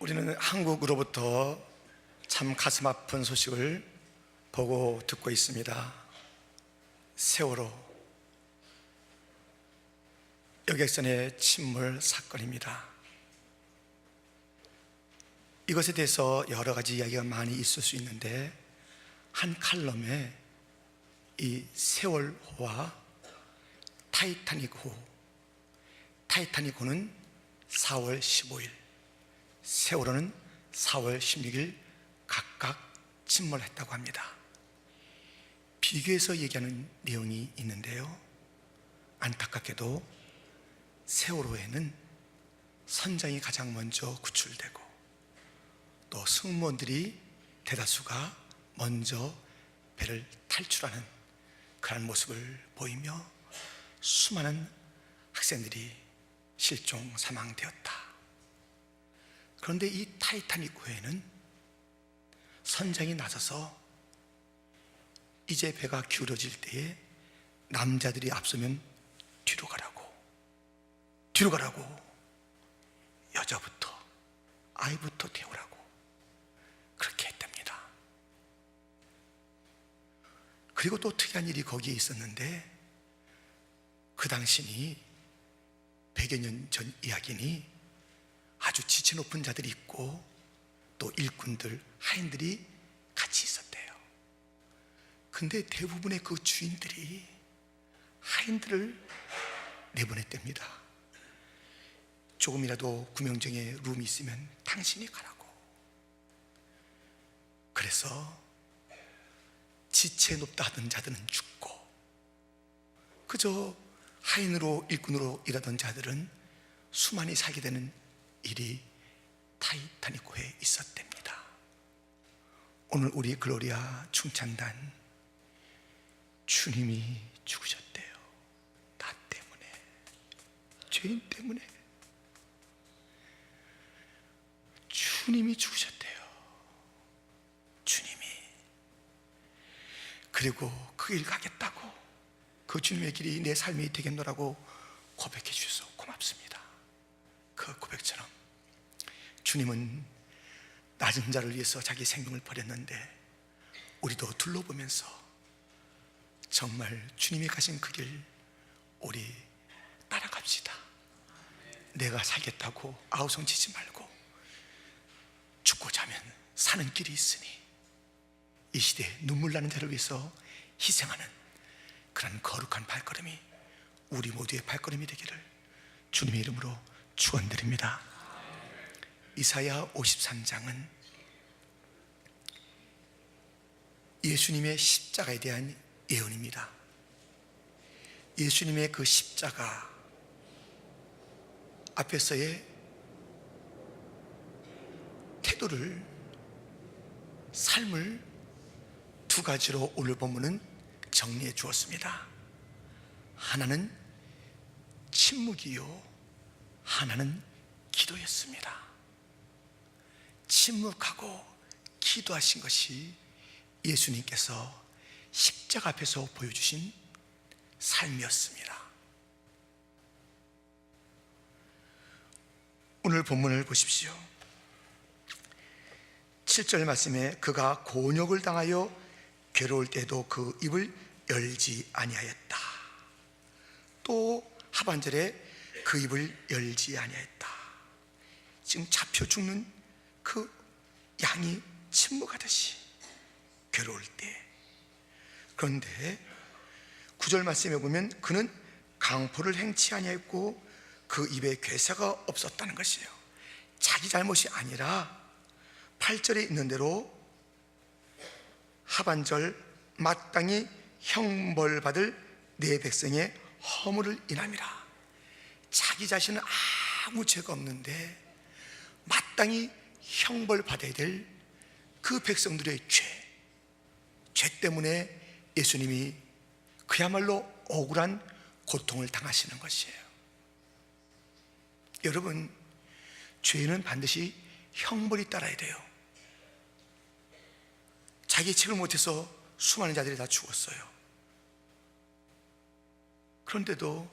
우리는 한국으로부터 참 가슴 아픈 소식을 보고 듣고 있습니다. 세월호 여객선의 침몰 사건입니다. 이것에 대해서 여러 가지 이야기가 많이 있을 수 있는데 한 칼럼에 이 세월호와 타이타닉호 타이타닉호는 4월 15일 세월호는 4월 16일 각각 침몰했다고 합니다. 비교해서 얘기하는 내용이 있는데요. 안타깝게도 세월호에는 선장이 가장 먼저 구출되고 또 승무원들이 대다수가 먼저 배를 탈출하는 그런 모습을 보이며 수많은 학생들이 실종 사망되었다. 그런데 이 타이타닉 호에는 선장이 나서서 이제 배가 기울어질 때에 남자들이 앞서면 뒤로 가라고 뒤로 가라고 여자부터 아이부터 태우라고 그렇게 했답니다. 그리고 또 특이한 일이 거기에 있었는데 그 당신이 100여 년 전 이야기니 아주 지체 높은 자들이 있고 또 일꾼들, 하인들이 같이 있었대요. 근데 대부분의 그 주인들이 하인들을 내보냈답니다. 조금이라도 구명정에 룸이 있으면 당신이 가라고. 그래서 지체 높다 하던 자들은 죽고 그저 하인으로 일꾼으로 일하던 자들은 수많이 살게 되는 일이 타이타닉호에 있었답니다. 오늘 우리 글로리아 충찬단 주님이 죽으셨대요. 나 때문에 죄인 때문에 주님이 죽으셨대요. 주님이 그리고 그 일 가겠다고 그 주님의 길이 내 삶이 되겠노라고 고백해 주셔서 고맙습니다. 그 고백처럼 주님은 낮은 자를 위해서 자기 생명을 버렸는데 우리도 둘러보면서 정말 주님이 가신 그 길 우리 따라갑시다. 내가 살겠다고 아우성 치지 말고 죽고자 하면 사는 길이 있으니 이 시대에 눈물 나는 자를 위해서 희생하는 그런 거룩한 발걸음이 우리 모두의 발걸음이 되기를 주님의 이름으로 축원드립니다. 이사야 53장은 예수님의 십자가에 대한 예언입니다. 예수님의 그 십자가 앞에서의 태도를 삶을 두 가지로 오늘 본문은 정리해 주었습니다. 하나는 침묵이요, 하나는 기도였습니다. 침묵하고 기도하신 것이 예수님께서 십자가 앞에서 보여주신 삶이었습니다. 오늘 본문을 보십시오. 7절 말씀에 그가 곤욕을 당하여 괴로울 때도 그 입을 열지 아니하였다. 또 하반절에 그 입을 열지 아니하였다. 지금 잡혀 죽는 그 양이 침묵하듯이 괴로울 때. 그런데 구절 말씀에 보면 그는 강포를 행치 아니하였고 그 입에 괴사가 없었다는 것이에요. 자기 잘못이 아니라 8절에 있는 대로 하반절 마땅히 형벌받을 내 백성의 허물을 인함이라. 자기 자신은 아무 죄가 없는데 마땅히 형벌 받아야 될 그 백성들의 죄, 죄 때문에 예수님이 그야말로 억울한 고통을 당하시는 것이에요. 여러분, 죄는 반드시 형벌이 따라야 돼요. 자기 책을 못해서 수많은 자들이 다 죽었어요. 그런데도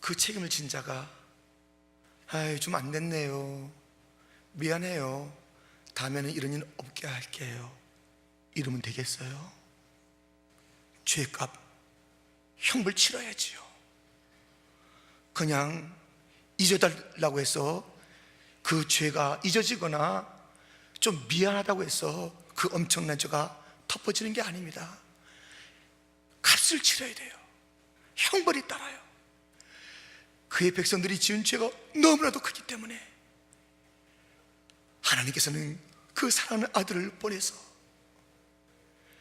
그 책임을 진 자가 아이 좀 안 됐네요. 미안해요. 다음에는 이런 일 없게 할게요. 이러면 되겠어요? 죄값 형벌 치러야지요. 그냥 잊어달라고 해서 그 죄가 잊어지거나 좀 미안하다고 해서 그 엄청난 죄가 덮어지는 게 아닙니다. 값을 치러야 돼요. 형벌이 따라요. 그의 백성들이 지은 죄가 너무나도 크기 때문에 하나님께서는 그 사랑하는 아들을 보내서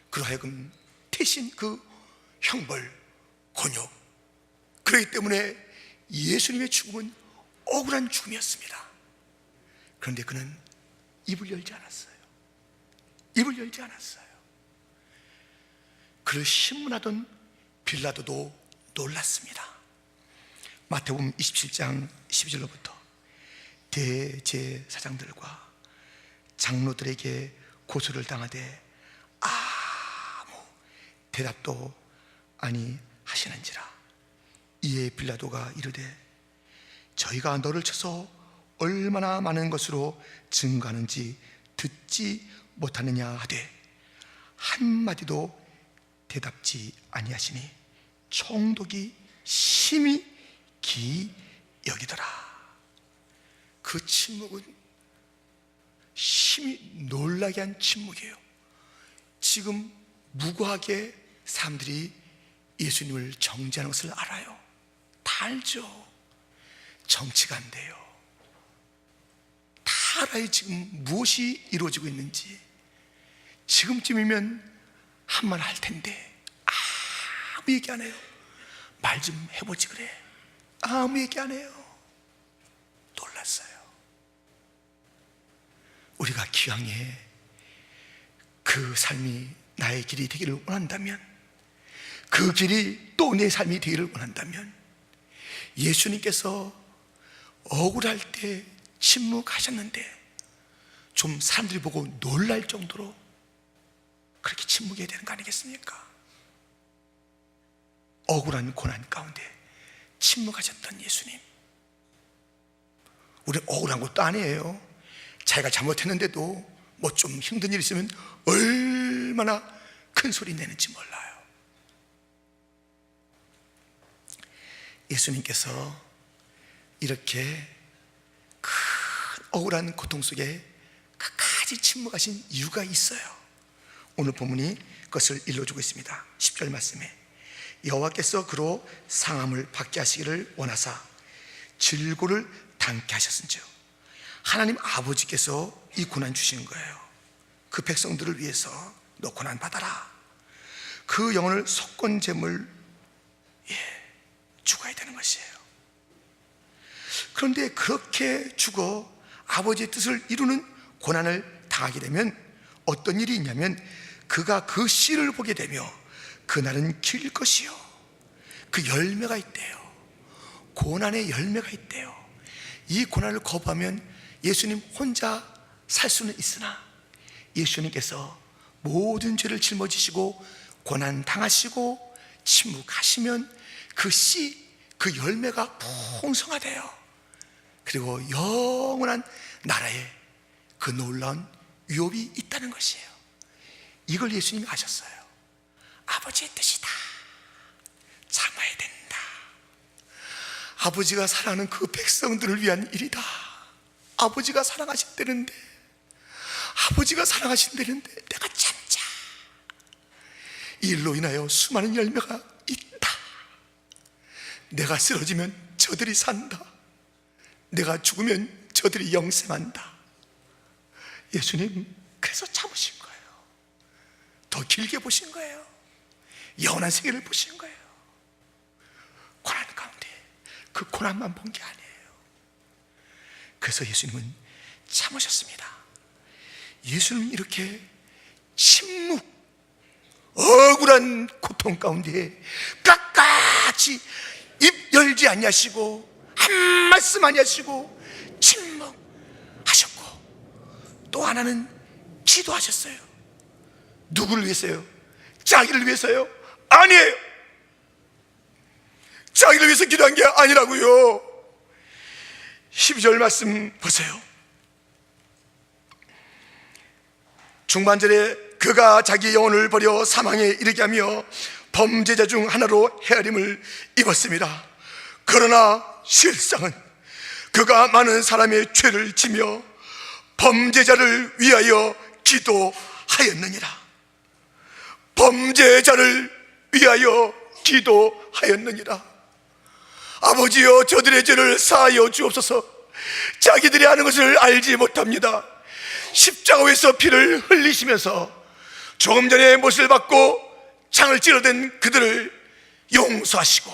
그러하여금 대신 그 형벌, 곤욕 그렇기 때문에 예수님의 죽음은 억울한 죽음이었습니다. 그런데 그는 입을 열지 않았어요. 입을 열지 않았어요. 그를 신문하던 빌라도도 놀랐습니다. 마태복음 27장 12절로부터 대제사장들과 장로들에게 고소를 당하되 아무 대답도 아니 하시는지라. 이에 빌라도가 이르되 저희가 너를 쳐서 얼마나 많은 것으로 증거하는지 듣지 못하느냐 하되 한마디도 대답지 아니하시니 총독이 심히 기 여기더라. 그 침묵은 심히 놀라게 한 침묵이에요. 지금 무고하게 사람들이 예수님을 정죄하는 것을 알아요. 다 알죠. 정치가 안 돼요. 다 알아요 지금 무엇이 이루어지고 있는지. 지금쯤이면 한 말 할 텐데 아무 얘기 안 해요. 말 좀 해보지 그래. 아무 얘기 안 해요 우리가 기왕에 그 삶이 나의 길이 되기를 원한다면 그 길이 또 내 삶이 되기를 원한다면 예수님께서 억울할 때 침묵하셨는데 좀 사람들이 보고 놀랄 정도로 그렇게 침묵해야 되는 거 아니겠습니까? 억울한 고난 가운데 침묵하셨던 예수님 우리는 억울한 것도 아니에요 자기가 잘못했는데도 뭐 좀 힘든 일 있으면 얼마나 큰 소리 내는지 몰라요. 예수님께서 이렇게 큰 억울한 고통 속에 끝까지 침묵하신 이유가 있어요. 오늘 본문이 그것을 일러주고 있습니다. 10절 말씀에 여호와께서 그로 상함을 받게 하시기를 원하사 질고를 당케 하셨은즉 하나님 아버지께서 이 고난 주시는 거예요. 그 백성들을 위해서 너 고난 받아라. 그 영혼을 속건 제물 예, 죽어야 되는 것이에요. 그런데 그렇게 죽어 아버지의 뜻을 이루는 고난을 당하게 되면 어떤 일이 있냐면 그가 그 씨를 보게 되며 그날은 길 것이요. 그 열매가 있대요. 고난의 열매가 있대요. 이 고난을 거부하면 예수님 혼자 살 수는 있으나 예수님께서 모든 죄를 짊어지시고 고난 당하시고 침묵하시면 그 씨, 그 열매가 풍성하대요. 그리고 영원한 나라에 그 놀라운 유업이 있다는 것이에요. 이걸 예수님이 아셨어요. 아버지의 뜻이다. 참아야 된다. 아버지가 사랑하는 그 백성들을 위한 일이다 아버지가 사랑하신다는데 아버지가 사랑하신다는데 내가 참자. 이 일로 인하여 수많은 열매가 있다. 내가 쓰러지면 저들이 산다. 내가 죽으면 저들이 영생한다. 예수님 그래서 참으신 거예요. 더 길게 보신 거예요. 영원한 세계를 보신 거예요. 고난 가운데 그 고난만 본 게 아니에요 그래서 예수님은 참으셨습니다 예수님은 이렇게 침묵 억울한 고통 가운데 끝까지 입 열지 아니하시고 한 말씀 아니하시고 침묵하셨고 또 하나는 기도하셨어요 누구를 위해서요? 자기를 위해서요? 아니에요 자기를 위해서 기도한 게 아니라고요 12절 말씀 보세요 중반절에 그가 자기 영혼을 버려 사망에 이르게 하며 범죄자 중 하나로 헤아림을 입었습니다. 그러나 실상은 그가 많은 사람의 죄를 지며 범죄자를 위하여 기도하였느니라. 범죄자를 위하여 기도하였느니라. 아버지여 저들의 죄를 사하여 주옵소서. 자기들이 하는 것을 알지 못합니다. 십자가에서 피를 흘리시면서 조금 전에 못을 받고 창을 찌르던 그들을 용서하시고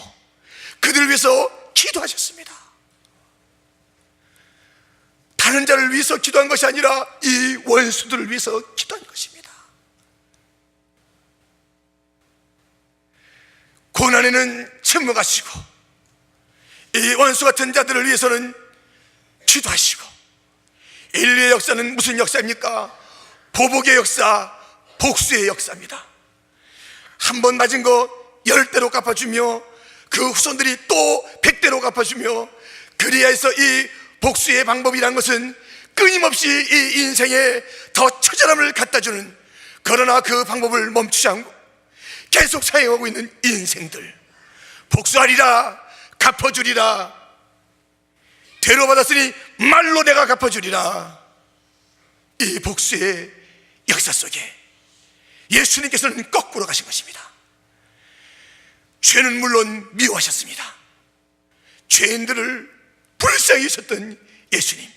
그들을 위해서 기도하셨습니다. 다른 자를 위해서 기도한 것이 아니라 이 원수들을 위해서 기도한 것입니다. 고난에는 침묵하시고 이 원수 같은 자들을 위해서는 기도하시고 인류의 역사는 무슨 역사입니까? 보복의 역사, 복수의 역사입니다. 한 번 맞은 거 열 대로 갚아주며 그 후손들이 또 백 대로 갚아주며 그리하여서 이 복수의 방법이란 것은 끊임없이 이 인생에 더 처절함을 갖다 주는 그러나 그 방법을 멈추지 않고 계속 사용하고 있는 인생들 복수하리라 갚아주리라. 대로 받았으니 말로 내가 갚아주리라. 이 복수의 역사 속에 예수님께서는 거꾸로 가신 것입니다. 죄는 물론 미워하셨습니다. 죄인들을 불쌍히 여셨던 예수님.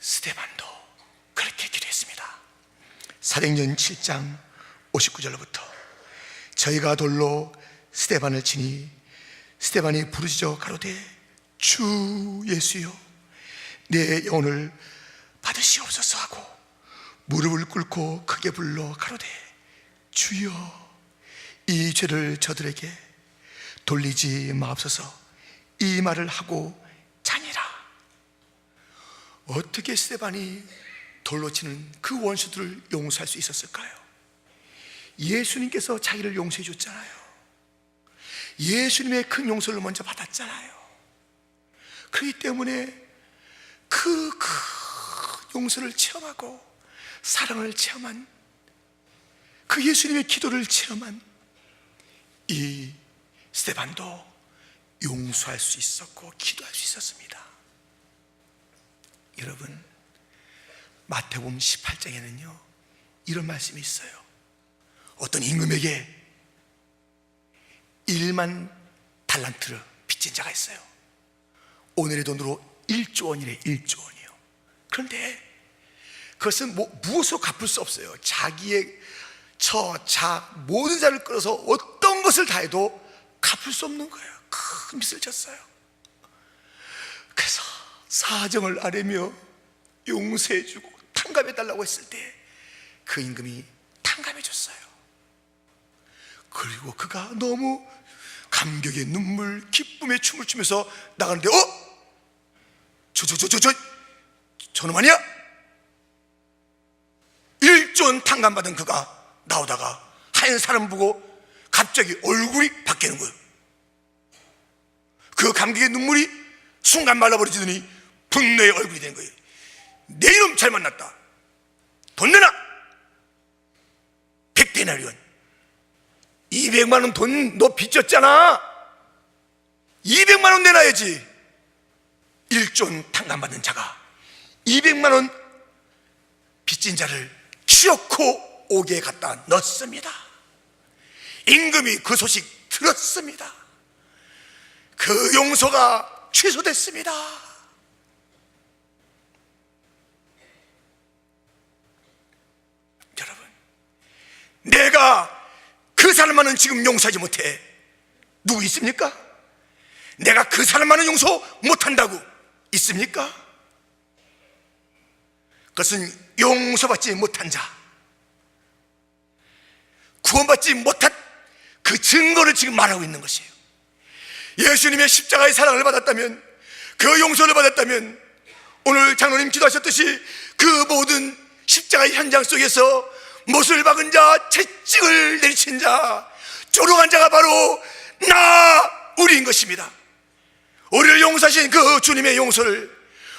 스테반도 그렇게 기도했습니다. 사도행전 7장 59절로부터 저희가 돌로 스테반을 치니 스테반이 부르짖어 가로되 주 예수여 내 영혼을 받으시옵소서 하고 무릎을 꿇고 크게 불러 가로되 주여 이 죄를 저들에게 돌리지 마옵소서 이 말을 하고 자니라 어떻게 스테반이 돌로 치는 그 원수들을 용서할 수 있었을까요? 예수님께서 자기를 용서해 줬잖아요. 예수님의 큰 용서를 먼저 받았잖아요. 그렇기 때문에 그, 그 용서를 체험하고 사랑을 체험한 그 예수님의 기도를 체험한 이 스테반도 용서할 수 있었고 기도할 수 있었습니다. 여러분 마태복음 18장에는요 이런 말씀이 있어요. 어떤 임금에게 1만 달란트를 빚진 자가 있어요. 오늘의 돈으로 1조 원이래 1조 원이요. 그런데 그것은 뭐 무엇으로 갚을 수 없어요. 자기의 처, 자, 모든 자를 끌어서 어떤 것을 다 해도 갚을 수 없는 거예요. 큰 빚을 졌어요. 그래서 사정을 아뢰며 용서해주고 탕감해달라고 했을 때 그 임금이 탕감해줬어요. 그리고 그가 너무 감격의 눈물, 기쁨의 춤을 추면서 나가는데, 어? 저, 저, 저, 저, 저, 저놈 아니야? 일존 탕감받은 그가 나오다가 한 사람 보고 갑자기 얼굴이 바뀌는 거예요. 그 감격의 눈물이 순간 말라버리더니 분노의 얼굴이 된 거예요. 내 이놈 잘 만났다. 돈 내놔! 백데나리온. 200만 원 돈 너 빚졌잖아. 200만 원 내놔야지. 일존 탕감받은 자가 200만 원 빚진 자를 키놓고 옥에 갖다 넣습니다. 임금이 그 소식 들었습니다. 그 용서가 취소됐습니다. 여러분, 내가 그 사람만은 지금 용서하지 못해. 누구 있습니까? 내가 그 사람만은 용서 못한다고 있습니까? 그것은 용서받지 못한 자, 구원받지 못한 그 증거를 지금 말하고 있는 것이에요. 예수님의 십자가의 사랑을 받았다면, 그 용서를 받았다면, 오늘 장로님 기도하셨듯이 그 모든 십자가의 현장 속에서 못을 박은 자, 채찍을 내리친 자, 조롱한 자가 바로 나, 우리인 것입니다. 우리를 용서하신 그 주님의 용서를,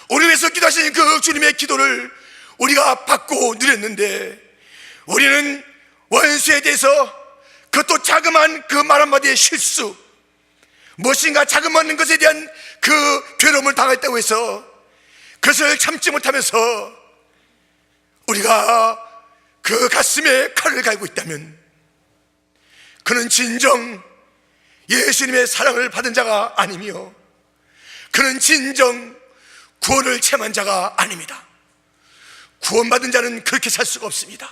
우리 위해서 기도하신 그 주님의 기도를 우리가 받고 누렸는데 우리는 원수에 대해서 그것도 자그마한 그 말 한마디의 실수 무엇인가 자그마한 것에 대한 그 괴로움을 당했다고 해서 그것을 참지 못하면서 우리가 그 가슴에 칼을 갈고 있다면 그는 진정 예수님의 사랑을 받은 자가 아니며 그는 진정 구원을 체험한 자가 아닙니다. 구원받은 자는 그렇게 살 수가 없습니다.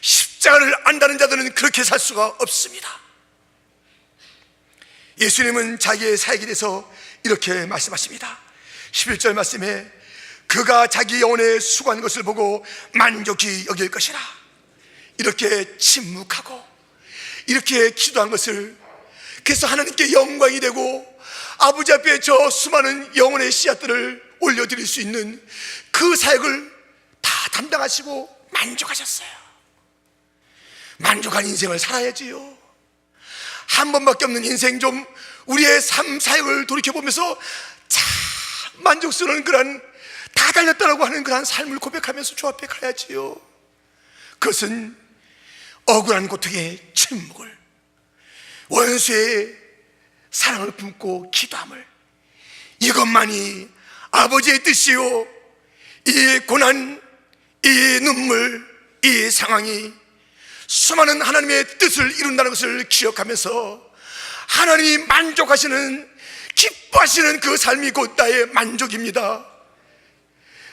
십자가를 안다는 자들은 그렇게 살 수가 없습니다. 예수님은 자기의 사역에 대해서 이렇게 말씀하십니다. 11절 말씀에 그가 자기 영혼에 수고한 것을 보고 만족히 여길 것이라. 이렇게 침묵하고 이렇게 기도한 것을 그래서 하나님께 영광이 되고 아버지 앞에 저 수많은 영혼의 씨앗들을 올려드릴 수 있는 그 사역을 다 담당하시고 만족하셨어요. 만족한 인생을 살아야지요. 한 번밖에 없는 인생 좀 우리의 삶 사역을 돌이켜보면서 참 만족스러운 그런 다 달렸다라고 하는 그런 삶을 고백하면서 주 앞에 가야지요. 그것은 억울한 고통의 침묵을 원수의 사랑을 품고 기도함을 이것만이 아버지의 뜻이요 이 고난 이 눈물 이 상황이 수많은 하나님의 뜻을 이룬다는 것을 기억하면서 하나님이 만족하시는 기뻐하시는 그 삶이 곧 나의 만족입니다.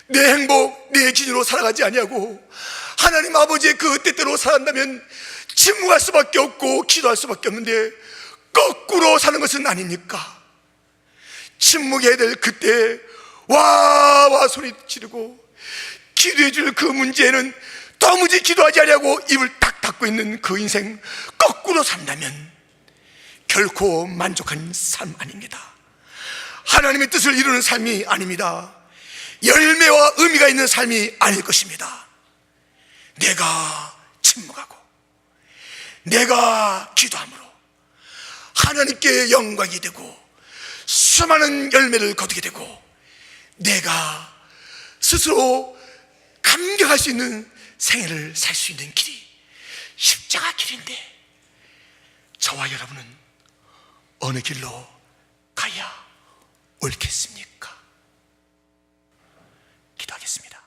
내 행복, 내 기준으로 살아가지 아니하고 하나님 아버지의 그 뜻대로 살아간다면 침묵할 수밖에 없고 기도할 수밖에 없는데 거꾸로 사는 것은 아닙니까? 침묵해야 될 그때 와와 소리 지르고 기도해 줄 그 문제에는 도무지 기도하지 않냐고 입을 딱 닫고 있는 그 인생 거꾸로 산다면 결코 만족한 삶 아닙니다. 하나님의 뜻을 이루는 삶이 아닙니다. 열매와 의미가 있는 삶이 아닐 것입니다. 내가 침묵하고 내가 기도함으로 하나님께 영광이 되고 수많은 열매를 거두게 되고 내가 스스로 감격할 수 있는 생애를 살 수 있는 길이 십자가 길인데 저와 여러분은 어느 길로 가야 옳겠습니까? 기도하겠습니다.